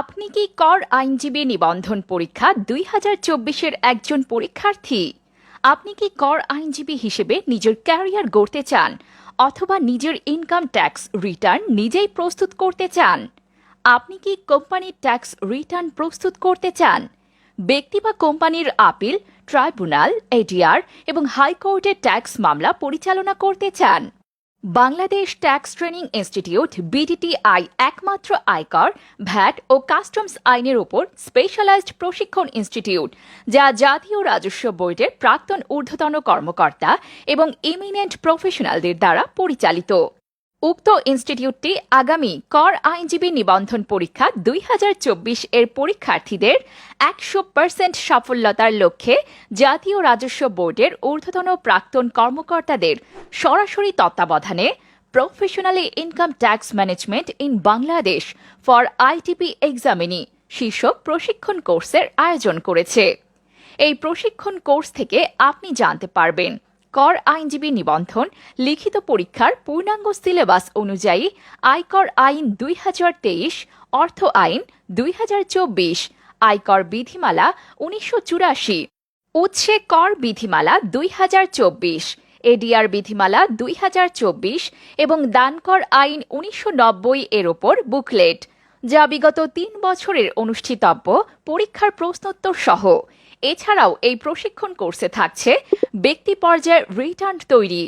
আপনি কি কর আইনজীবী নিবন্ধন পরীক্ষা দুই হাজার চব্বিশের একজন পরীক্ষার্থী? আপনি কি কর আইনজীবী হিসেবে নিজের ক্যারিয়ার গড়তে চান অথবা নিজের ইনকাম ট্যাক্স রিটার্ন নিজেই প্রস্তুত করতে চান? আপনি কি কোম্পানির ট্যাক্স রিটার্ন প্রস্তুত করতে চান? ব্যক্তি বা কোম্পানির আপিল, ট্রাইব্যুনাল, এডিআর এবং হাইকোর্টের ট্যাক্স মামলা পরিচালনা করতে চান। Bangladesh tax training institute BDTI একমাত্র আয়কর, ভ্যাট ও কাস্টমস আইনের ওপর স্পেশালাইজড প্রশিক্ষণ ইনস্টিটিউট, যা জাতীয় রাজস্ব বোর্ডের প্রাক্তন ঊর্ধ্বতন কর্মকর্তা এবং ইমিনেন্ট প্রফেশনালদের দ্বারা পরিচালিত। উক্ত ইনস্টিটিউটটি আগামী কর আইনজীবী নিবন্ধন পরীক্ষা দুই হাজার চব্বিশ এর পরীক্ষার্থীদের একশো পার্সেন্ট সাফল্যতার লক্ষ্যে জাতীয় রাজস্ব বোর্ডের ঊর্ধ্বতন প্রাক্তন কর্মকর্তাদের সরাসরি তত্ত্বাবধানে professionally income tax management in Bangladesh for ITP examinee শীর্ষক প্রশিক্ষণ কোর্সের আয়োজন করেছে। এই প্রশিক্ষণ কোর্স থেকে আপনি জানতে পারবেন কর আইনজীবী নিবন্ধন, লিখিত পরীক্ষার পূর্ণাঙ্গ সিলেবাস অনুযায়ী আয়কর আইন দুই হাজার তেইশ, অর্থ আইন দুই হাজার চব্বিশ, আয়কর বিধিমালা উনিশশো চুরাশি, উৎসে কর বিধিমালা দুই হাজার চব্বিশ, এডিআর বিধিমালা দুই হাজার চব্বিশ এবং দানকর আইন উনিশশো নব্বই এর ওপর বুকলেট। যা বিগত তিন বছরের অনুষ্ঠিতব্য পরীক্ষার প্রশ্নোত্তর সহ। এছাড়াও এই প্রশিক্ষণ কোর্সে থাকছে ব্যক্তি পর্যায়ের রিটার্ন তৈরি,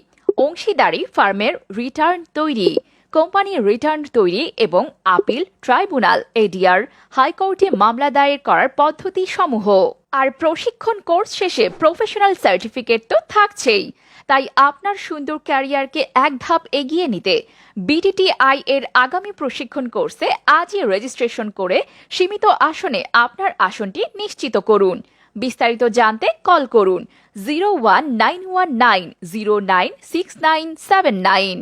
অংশীদারি ফার্মের রিটার্ন তৈরি কোম্পানির রিটার্ন তৈরি এবং আপিল ট্রাইব্যুনাল, এডিআর, হাইকোর্টে মামলা দায়ের করার পদ্ধতি সমূহ আর প্রশিক্ষণ কোর্স শেষে প্রফেশনাল সার্টিফিকেট তো থাকছেই, তাই আপনার সুন্দর ক্যারিয়ারকে এক ধাপ এগিয়ে নিতে বিটিটিআই এর আগামী প্রশিক্ষণ কোর্সে আজই রেজিস্ট্রেশন করে সীমিত আসনে আপনার আসনটি নিশ্চিত করুন। বিস্তারিত জানতে কল করুন zero one nine one nine zero nine six nine seven nine.